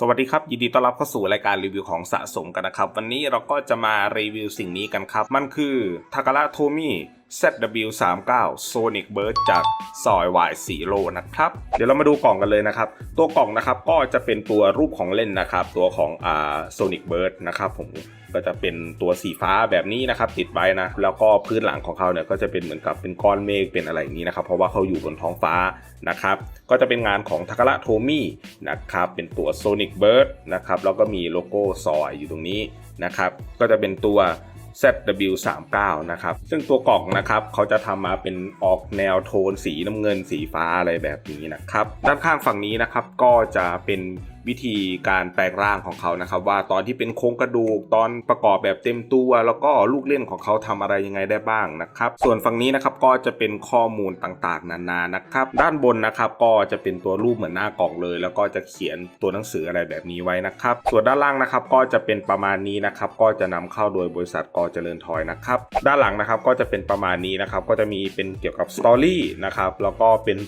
สวัสดีครับ ยินดีต้อนรับเข้าสู่รายการรีวิวของสะสมกันนะครับ วันนี้เราก็จะมารีวิวสิ่งนี้กันครับ มันคือทาการะโทมิ ZW39 Sonic Bird จากซอย Y 4 โลนะครับ เดี๋ยวเรามาดูกล่องกันเลยนะครับ ตัวกล่องนะครับก็จะเป็นตัวรูปของเล่นนะครับ ตัวของอ่า Sonic Bird นะครับผม ก็จะเป็นตัวสีฟ้าแบบนี้นะครับติดไว้นะแล้วก็พื้นหลังของเขาเนี่ยก็จะเป็นเหมือนกับเป็นก้อนเมฆเป็นอะไรอย่างนี้นะครับ เพราะว่าเขาอยู่บนท้องฟ้านะครับ ก็จะเป็นงานของทากา a ะโทมินะครับเป็นตัว Sonic Bird นะครับแล้วก็มีโลโก้ซอยอยู่ตรงนี้นะครับ ก็จะเป็นตัว ZW39 นะครับ ซึ่งตัวกล่องนะครับเขาจะทำมาเป็นออกแนวโทนสีน้ำเงินสีฟ้าอะไรแบบนี้นะครับ ด้านข้างฝั่งนี้นะครับก็จะเป็น วิธีการแปลงร่างของเขานะครับ ว่าตอนที่เป็นโครงกระดูกตอนประกอบแบบเต็มตัว แล้วก็ลูกเล่นของเขาทำอะไรยังไงได้บ้างนะครับส่วนฝั่งนี้นะครับก็จะเป็นข้อมูลต่างๆ นานานะครับ ด้านบนนะครับก็จะเป็นตัวรูปเหมือนหน้ากล่องเลย แล้วก็จะเขียนตัวหนังสืออะไรแบบนี้ไว้นะครับ ส่วนด้านล่างนะครับก็จะเป็นประมาณนี้นะครับก็จะนำเข้าโดยบริษัทกอเจริญทอยนะครับด้านหลังนะครับก็จะเป็นประมาณนี้นะครับก็จะมีเป็นเกี่ยวกับสตอรี่นะครับแล้วก็เป็น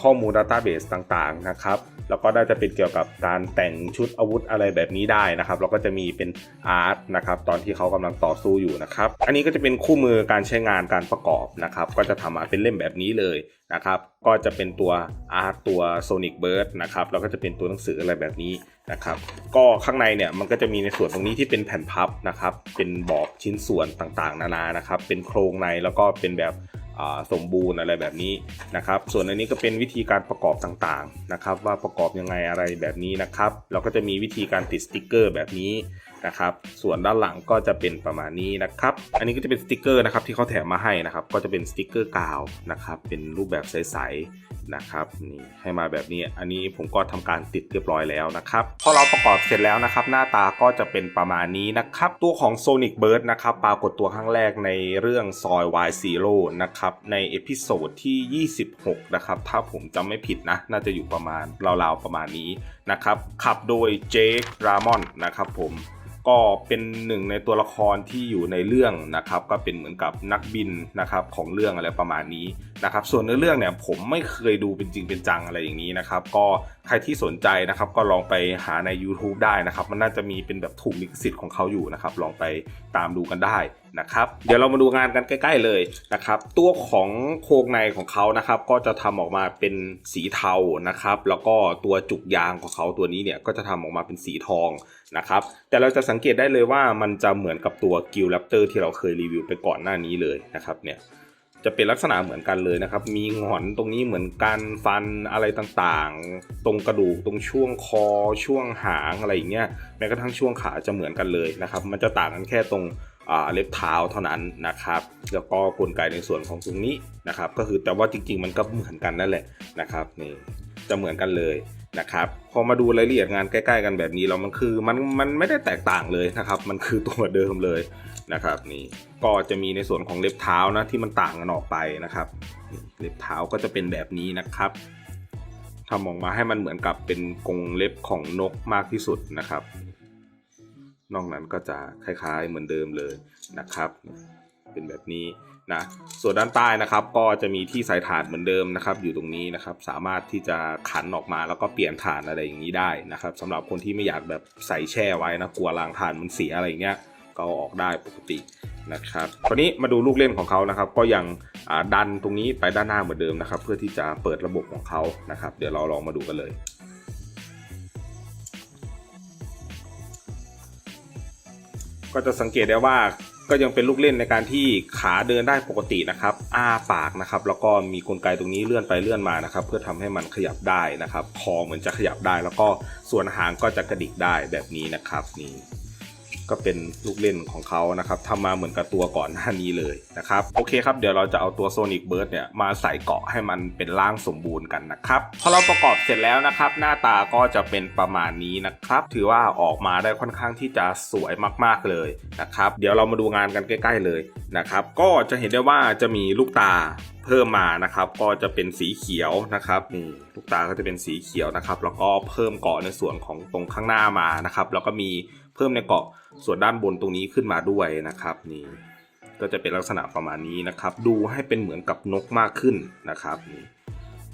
ข้อมูลดัตต้าเบสต่างๆนะครับ แล้วก็น่าจะเป็นเกี่ยวกับการแต่งชุดอาวุธอะไรแบบนี้ได้นะครับแล้วก็จะมีเป็นอาร์ตนะครับตอนที่เขากำลังต่อสู้อยู่นะครับอันนี้ก็จะเป็นคู่มือการใช้งานการประกอบนะครับก็จะทำมาเป็นเล่มแบบนี้เลยนะครับก็จะเป็นตัวอาร์ตตัว Sonic Bird นะครับแล้วก็จะเป็นตัวหนังสืออะไรแบบนี้นะครับก็ข้างในเนี่ยมันก็จะมีในส่วนตรงนี้ที่เป็นแผ่นพับนะครับเป็นบอกชิ้นส่วนต่างๆ นานานะครับเป็นโครงในแล้วก็เป็นแบบ สมบูรณ์อะไรแบบนี้นะครับ ส่วนอันนี้ก็เป็นวิธีการประกอบต่างๆนะครับ ว่าประกอบยังไงอะไรแบบนี้นะครับ เราก็จะมีวิธีการติดสติกเกอร์แบบนี้นะครับ ส่วนด้านหลังก็จะเป็นประมาณนี้นะครับ อันนี้ก็จะเป็นสติกเกอร์นะครับที่เขาแถมมาให้นะครับ ก็จะเป็นสติกเกอร์กาวนะครับ เป็นรูปแบบใสๆ นะครับนี่ให้มาแบบนี้อันนี้ผมก็ทำการติดเรียบร้อยแล้วนะครับพอเราประกอบเสร็จแล้วนะครับ หน้าตาก็จะเป็นประมาณนี้นะครับ ตัวของ Sonic Bird นะครับปรากฏตัวครั้งแรกในเรื่องซอย Y Zero นะครับในเอพิโซดที่ 26 นะครับถ้าผมจำไม่ผิดนะ น่าจะอยู่ประมาณราวๆประมาณนี้นะครับขับโดยเจครามอนนะครับผม ก็เป็นหนึ่งในตัวละครที่อยู่ในเรื่องนะครับ ก็เป็นเหมือนกับนักบินนะครับของเรื่องอะไรประมาณนี้นะครับ ส่วนในอเรื่องเนี่ยผมไม่เคยดูเป็นจริงเป็นจังอะไรอย่างนี้นะครับ ก็ใครที่สนใจนะครับ ก็ลองไปหาใน YouTube ได้นะครับ มันน่าจะมีเป็นแบบถูกลิขสิทธิ์ของเขาอยู่นะครับ ลองไปตามดูกันได้ นะครับเดี๋ยวเรามาดูงานกันใกล้ ๆเลยนะครับตัวของโครงในของเขานะครับก็จะทำออกมาเป็นสีเทานะครับแล้วก็ตัวจุกยางของเขาตัวนี้เนี่ยก็จะทำออกมาเป็นสีทองนะครับแต่เราจะสังเกตได้เลยว่ามันจะเหมือนกับตัวกิลแรปเตอร์ที่เราเคยรีวิวไปก่อนหน้านี้เลยนะครับเนี่ยจะเป็นลักษณะเหมือนกันเลยนะครับ มีหงอนตรงนี้เหมือนกันฟันอะไรต่างๆ ตรงกระดูกตรงช่วงคอช่วงหางอะไรอย่างเงี้ยแม้กระทั่งช่วงขาจะเหมือนกันเลยนะครับ มันจะต่างกันแค่ตรง เล็บเท้าเท่านั้นนะครับ แล้วก็กลไกในส่วนของตรงนี้นะครับ ก็คือแต่ว่าจริงๆ มันก็เหมือนกันนั่นแหละนะครับนี่จะเหมือนกันเลยนะครับพอมาดูรายละเอียดงานใกล้ๆกันแบบนี้แล้วมันคือมันมันไม่ได้แตกต่างเลยนะครับ มันคือตัวเดิมเลยนะครับนี่ก็จะมีในส่วนของเล็บเท้านะที่มันต่างกันออกไปนะครับเล็บเท้าก็จะเป็นแบบนี้นะครับทำออกมาให้มันเหมือนกับเป็นกรงเล็บของนกมากที่สุดนะครับ นอกนั้นก็จะคล้ายๆเหมือนเดิมเลยนะครับ เป็นแบบนี้นะส่วนด้านใต้นะครับก็จะมีที่ใส่ถานเหมือนเดิมนะครับ อยู่ตรงนี้นะครับสามารถที่จะขันออกมาแล้วก็เปลี่ยนถานอะไรอย่างนี้ได้นะครับสำหรับคนที่ไม่อยากแบบใส่แช่ไว้นะกลัวรางถานมันเสียอะไรอย่างเงี้ยก็ออกได้ปกตินะครับคราวนี้มาดูลูกเล่นของเขานะครับ ก็ยังดันตรงนี้ไปด้านหน้าเหมือนเดิมนะครับ เพื่อที่จะเปิดระบบของเขานะครับ เดี๋ยวเราลองมาดูกันเลย ก็จะสังเกตได้ว่าก็ยังเป็นลูกเล่นในการที่ขาเดินได้ปกตินะครับ อ้าปากนะครับ แล้วก็มีกลไกตรงนี้เลื่อนไปเลื่อนมานะครับ เพื่อทำให้มันขยับได้นะครับ คอเหมือนจะขยับได้ แล้วก็ส่วนหางก็จะกระดิกได้แบบนี้นะครับนี่ ก็เป็นลูกเล่นของเขานะครับทำมาเหมือนกับตัวก่อนหน้านี้เลยนะครับโอเคครับเดี๋ยวเราจะเอาตัว Sonic Bird เนี่ยมาใส่เกาะให้มันเป็นร่างสมบูรณ์กันนะครับพอเราประกอบเสร็จแล้วนะครับ หน้าตาก็จะเป็นประมาณนี้นะครับ ถือว่าออกมาได้ค่อนข้างที่จะสวยมากๆเลยนะครับ เดี๋ยวเรามาดูงานกันใกล้ ๆเลยนะครับ ก็จะเห็นได้ว่าจะมีลูกตาเพิ่มมานะครับก็จะเป็นสีเขียวนะครับนี่ลูกตาก็จะเป็นสีเขียวนะครับ แล้วก็เพิ่มเกาะในส่วนของตรงข้างหน้ามานะครับ แล้วก็มี เพิ่มในเกาะส่วนด้านบนตรงนี้ขึ้นมาด้วยนะครับนี่ก็จะเป็นลักษณะประมาณนี้นะครับ ดูให้เป็นเหมือนกับนกมากขึ้นนะครับนี่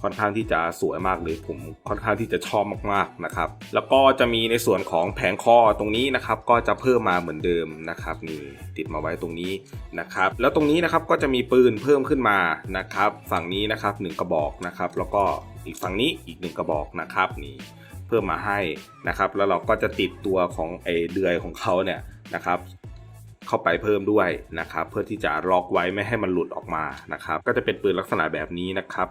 ค่อนข้างที่จะสวยมากเลยผมค่อนข้างที่จะชอบมากๆนะครับ แล้วก็จะมีในส่วนของแผงคอตรงนี้นะครับ ก็จะเพิ่มมาเหมือนเดิมนะครับนี่ติดมาไว้ตรงนี้นะครับ แล้วตรงนี้นะครับก็จะมีปืนเพิ่มขึ้นมานะครับ ฝั่งนี้นะครับหนึ่งกระบอกนะครับ แล้วก็อีกฝั่งนี้อีกหนึ่งกระบอกนะครับนี่ พิ่มมาให้นะครับ แล้วเราก็จะติดตัวของไอเดือยของเขาเนี่ยนะครับเข้าไปเพิ่มด้วยนะครับ เพื่อที่จะล็อกไว้ไม่ให้มันหลุดออกมานะครับ ก็จะเป็นปืนลักษณะแบบนี้นะครับ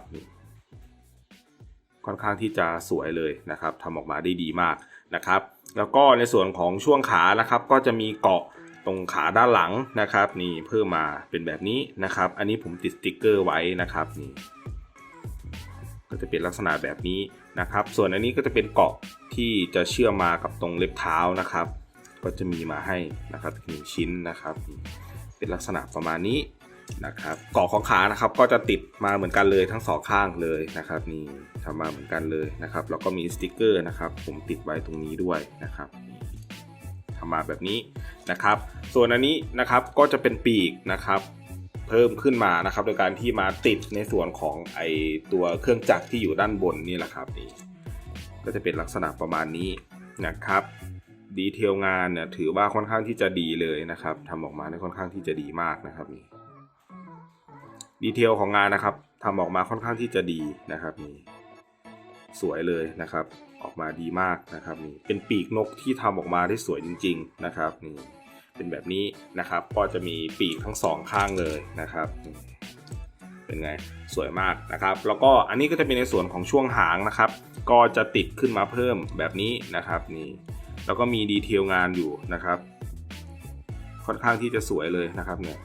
ค่อนข้างที่จะสวยเลยนะครับทำออกมาได้ดีมากนะครับ แล้วก็ในส่วนของช่วงขานะครับ ก็จะมีเกาะตรงขาด้านหลังนะครับ นี่เพิ่มมาเป็นแบบนี้นะครับ อันนี้ผมติดสติกเกอร์ไว้นะครับนี่ก็จะเป็นลักษณะแบบนี้ นะครับ ส่วนอันนี้ก็จะเป็นเกาะที่จะเชื่อมมากับตรงเล็บเท้านะครับ ก็จะมีมาให้นะครับหนึ่งชิ้นนะครับ เป็นลักษณะประมาณนี้นะครับเกาะของขานะครับก็จะติดมาเหมือนกันเลยทั้งสองข้างเลยนะครับนี่ทำมาเหมือนกันเลยนะครับแล้วก็มีสติกเกอร์นะครับ ผมติดไว้ตรงนี้ด้วยนะครับทำมาแบบนี้นะครับ ส่วนอันนี้นะครับก็จะเป็นปีกนะครับ เพิ่มขึ้นมานะครับโดยการที่มาติดในส่วนของไอตัวเครื่องจักรที่อยู่ด้านบนนี่แหละครับนี่ก็จะเป็นลักษณะประมาณนี้นะครับดีเทลงานเนี่ยถือว่าค่อนข้างที่จะดีเลยนะครับทำออกมาได้ค่อนข้างที่จะดีมากนะครับนี่ดีเทลของงานนะครับทำออกมาค่อนข้างที่จะดีนะครับนี่สวยเลยนะครับ ออกมาดีมากนะครับนี่เป็นปีกนกที่ทำออกมาได้สวยจริง ๆ นะครับนี่ เป็นแบบนี้นะครับ ก็จะมีปีกทั้งสองข้างเลยนะครับ เป็นไงสวยมากนะครับ แล้วก็อันนี้ก็จะเป็นในส่วนของช่วงหางนะครับ ก็จะติดขึ้นมาเพิ่มแบบนี้นะครับนี่แล้วก็มีดีเทลงานอยู่นะครับ ค่อนข้างที่จะสวยเลยนะครับเนี่ย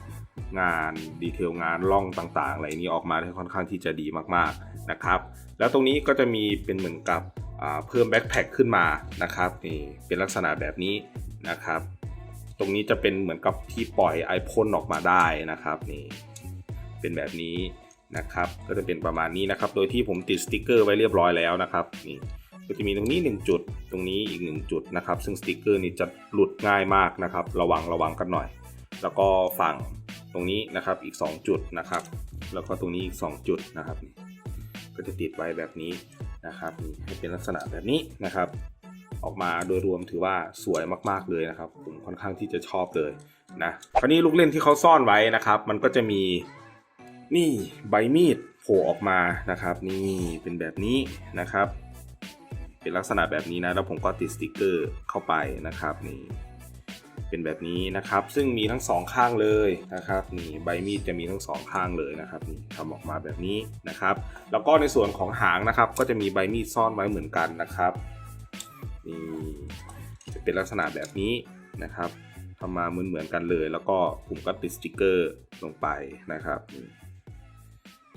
งานดีเทลงานล่องต่างๆ อะไรนี้ออกมาได้ค่อนข้างที่จะดีมากๆนะครับ แล้วตรงนี้ก็จะมีเป็นเหมือนกับเพิ่มแบ็คแพคขึ้นมานะครับนี่เป็นลักษณะแบบนี้นะครับ ตรงนี้จะเป็นเหมือนกับที่ปล่อยไอพ่นออกมาได้นะครับนี่เป็นแบบนี้นะครับก็จะเป็นประมาณนี้นะครับ โดยที่ผมติดสติกเกอร์ไว้เรียบร้อยแล้วนะครับนี่ก็จะมีตรงนี้ 1 จุด ตรงนี้อีก 1 จุดนะครับ ซึ่งสติกเกอร์นี้จะหลุดง่ายมากนะครับ ระวังระวังกันหน่อย แล้วก็ฝั่งตรงนี้นะครับอีก 2 จุดนะครับ แล้วก็ตรงนี้อีก 2 จุดนะครับนี่ก็จะติดไว้แบบนี้นะครับให้เป็นลักษณะแบบนี้นะครับ ออกมาโดยรวมถือว่าสวยมากๆเลยนะครับ ผมค่อนข้างที่จะชอบเลยนะคราวนี้ลูกเล่นที่เขาซ่อนไว้นะครับ มันก็จะมีนี่ใบมีดโผล่ออกมานะครับ นี่เป็นแบบนี้นะครับ เป็นลักษณะแบบนี้นะแล้วผมก็ติดสติกเกอร์เข้าไปนะครับนี่เป็นแบบนี้นะครับ ซึ่งมีทั้งสองข้างเลยนะครับนี่ใบมีดจะมีทั้งสองข้างเลยนะครับนี่ทำออกมาแบบนี้นะครับ แล้วก็ในส่วนของหางนะครับ ก็จะมีใบมีดซ่อนไว้เหมือนกันนะครับ นี่จะเป็นลักษณะแบบนี้นะครับทำมาเหมือนเหมือนๆกันเลย แล้วก็ผมก็ติดสติกเกอร์ลงไปนะครับ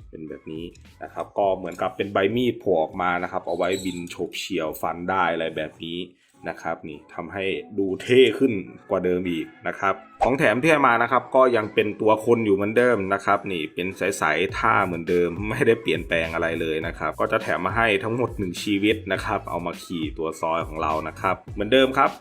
เป็นแบบนี้นะครับ ก็เหมือนกับเป็นใบมีดโผล่ออกมานะครับ เอาไว้บินโฉบเฉี่ยวฟันได้อะไรแบบนี้ นะครับนี่ทำให้ดูเท่ขึ้นกว่าเดิมอีกนะครับ ของแถมที่ให้มานะครับก็ยังเป็นตัวคนอยู่เหมือนเดิมนะครับ นี่เป็นใสๆท่าเหมือนเดิมไม่ได้เปลี่ยนแปลงอะไรเลยนะครับ ก็จะแถมมาให้ทั้งหมด 1 ชีวิตนะครับ เอามาขี่ตัวซอยของเรานะครับ เหมือนเดิมครับ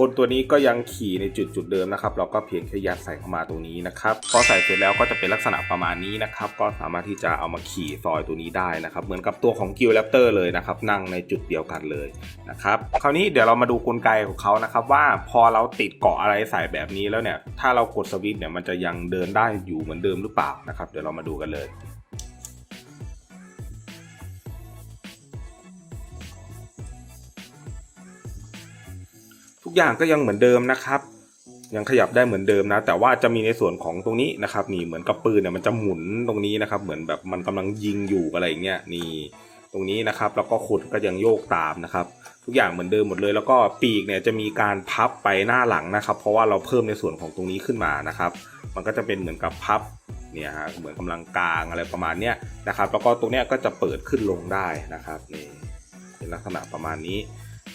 คนตัวนี้ก็ยังขี่ในจุดจุดเดิมนะครับ เราก็เพียงแค่ยัดใส่เข้ามาตรงนี้นะครับ พอใส่เสร็จแล้วก็จะเป็นลักษณะประมาณนี้นะครับ ก็สามารถที่จะเอามาขี่ซอยตัวนี้ได้นะครับ เหมือนกับตัวของกิลแรปเตอร์เลยนะครับ นั่งในจุดเดียวกันเลยนะครับ คราวนี้เดี๋ยวเรามาดูกลไกของเขานะครับ ว่าพอเราติดเกาะอะไรใส่แบบนี้แล้วเนี่ย ถ้าเรากดสวิตช์เนี่ยมันจะยังเดินได้อยู่เหมือนเดิมหรือเปล่านะครับ เดี๋ยวเรามาดูกันเลย อย่างก็ยังเหมือนเดิมนะครับ ยังขยับได้เหมือนเดิมนะ แต่ว่าจะมีในส่วนของตรงนี้นะครับ นี่เหมือนกับปืนเนี่ยมันจะหมุนตรงนี้นะครับ เหมือนแบบมันกำลังยิงอยู่อะไรอย่างเงี้ยนี่ตรงนี้นะครับ แล้วก็ขุดก็ยังโยกตามนะครับ ทุกอย่างเหมือนเดิมหมดเลย แล้วก็ปีกเนี่ยจะมีการพับไปหน้าหลังนะครับ เพราะว่าเราเพิ่มในส่วนของตรงนี้ขึ้นมานะครับ มันก็จะเป็นเหมือนกับพับเนี่ยฮะเหมือนกำลังกลางอะไรประมาณเนี้ยนะครับ แล้วก็ตรงเนี้ยก็จะเปิดขึ้นลงได้นะครับนี่เป็นลักษณะประมาณนี้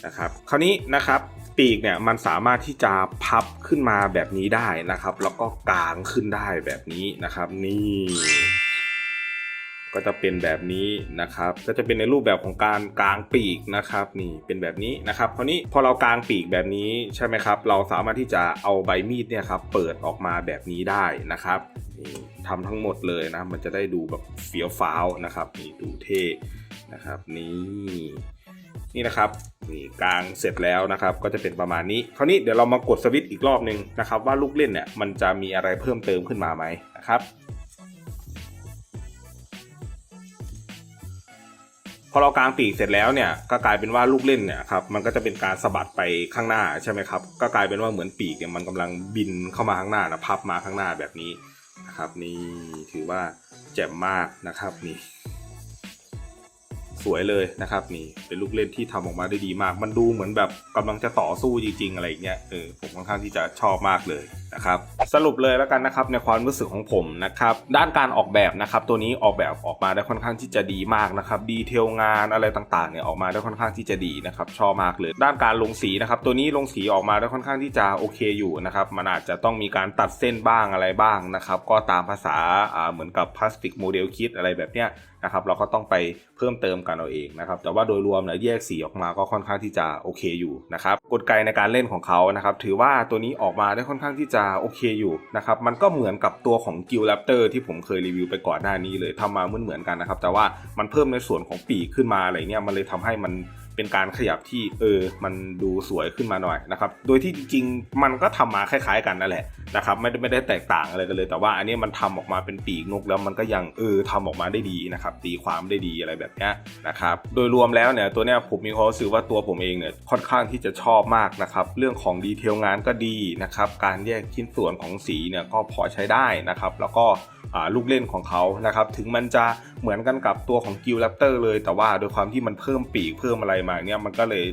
นะครับ คราวนี้นะครับ ปีกเนี่ยมันสามารถที่จะพับขึ้นมาแบบนี้ได้นะครับ แล้วก็กางขึ้นได้แบบนี้นะครับ นี่ก็จะเป็นแบบนี้นะครับ ก็จะเป็นในรูปแบบของการกางปีกนะครับ นี่เป็นแบบนี้นะครับ คราวนี้พอเรากางปีกแบบนี้ใช่ไหมครับ เราสามารถที่จะเอาใบมีดเนี่ยครับเปิดออกมาแบบนี้ได้นะครับนี่ทำทั้งหมดเลยนะ มันจะได้ดูแบบเฟี้ยวฟ้าวนะครับ นี่ดูเท่นะครับ นี่ นี่นะครับนี่กลางเสร็จแล้วนะครับก็จะเป็นประมาณนี้ คราวนี้เดี๋ยวเรามากดสวิตช์อีกรอบหนึ่งนะครับว่าลูกเล่นเนี่ยมันจะมีอะไรเพิ่มเติมขึ้นมาไหมนะครับพอเรากางปีกเสร็จแล้วเนี่ยก็กลายเป็นว่าลูกเล่นเนี่ยครับมันก็จะเป็นการสะบัดไปข้างหน้าใช่ไหมครับก็กลายเป็นว่าเหมือนปีกเนี่ยมันกำลังบินเข้ามาข้างหน้านะพับมาข้างหน้าแบบนี้นะครับนี่ถือว่าแจ่มมากนะครับนี่ สวยเลยนะครับนี่เป็นลูกเล่นที่ทำออกมาได้ดีมาก มันดูเหมือนแบบกำลังจะต่อสู้จริงๆอะไรอย่างเงี้ยเออผมค่อนข้างที่จะชอบมากเลย นะครับสรุปเลยแล้วกันนะครับในความรู้สึกของผมนะครับด้านการออกแบบนะครับตัวนี้ออกแบบออกมาได้ค่อนข้างที่จะดีมากนะครับดีเทลงานอะไรต่างๆเนี่ยออกมาได้ค่อนข้างที่จะดีนะครับชอบมากเลยด้านการลงสีนะครับตัวนี้ลงสีออกมาได้ค่อนข้างที่จะโอเคอยู่นะครับมันอาจจะต้องมีการตัดเส้นบ้างอะไรบ้างนะครับก็ตามภาษาอ่าเหมือนกับพลาสติกโมเดลคิดอะไรแบบเนี้ยนะครับเราก็ต้องไปเพิ่มเติมกันเอาเองนะครับแต่ว่าโดยรวมเนี่ยแยกสีออกมาก็ค่อนข้างที่จะโอเคอยู่นะครับกลไกในการเล่นของเขานะครับถือว่าตัวนี้ออกมาได้ค่อนข้างที่จะโอเคอยู่นะครับ มันก็เหมือนกับตัวของกิลแรปเตอร์ที่ผมเคยรีวิวไปก่อนหน้านี้เลยทำมาเหมือนเหมือนๆกันนะครับ แต่ว่ามันเพิ่มในส่วนของปีกขึ้นมาอะไรเนี่ยมันเลยทำให้มัน เป็นการขยับที่เออมันดูสวยขึ้นมาหน่อยนะครับโดยที่จริงๆมันก็ทำมาคล้ายๆกันนั่นแหละนะครับไม่ได้ไม่ได้แตกต่างอะไรกันเลย แต่ว่าอันนี้มันทำออกมาเป็นปีกนกแล้วมันก็ยังเออทำออกมาได้ดีนะครับตีความได้ดีอะไรแบบนี้นะครับโดยรวมแล้วเนี่ยตัวเนี้ยผมมีความรู้สึกว่าตัวผมเองเนี่ยค่อนข้างที่จะชอบมากนะครับเรื่องของดีเทลงานก็ดีนะครับการแยกชิ้นส่วนของสีเนี่ยก็พอใช้ได้นะครับแล้วก็ ลูกเล่นของเขานะครับถึงมันจะเหมือนกันกับตัวของกิลแรปเตอร์เลย แต่ว่าโดยความที่มันเพิ่มปีกเพิ่มอะไรมาเนี่ยมันก็เลย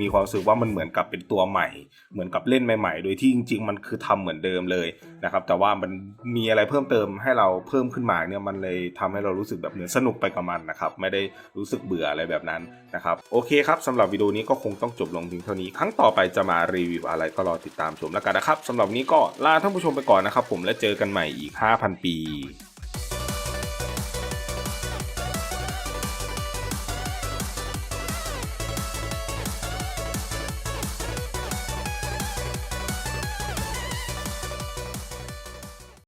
มีความรู้สึกว่ามันเหมือนกับเป็นตัวใหม่ เหมือนกับเล่นใหม่ ๆ โดยที่จริง ๆ มันคือทำเหมือนเดิมเลยนะครับ แต่ว่ามันมีอะไรเพิ่มเติมให้เราเพิ่มขึ้นมาเนี่ยมันเลยทำให้เรารู้สึกแบบเหมือนสนุกไปกับมันนะครับ ไม่ได้รู้สึกเบื่ออะไรแบบนั้นนะครับโอเคครับสำหรับวิดีโอนี้ก็คงต้องจบลงเพียงเท่านี้ ครั้งต่อไปจะมารีวิวอะไรก็รอติดตามชมแล้วกันนะครับสำหรับนนี้ก็ลาท่านผู้ชมไปก่อนนะครับ ผมและเจอกันใหม่อีก 5,000 ปี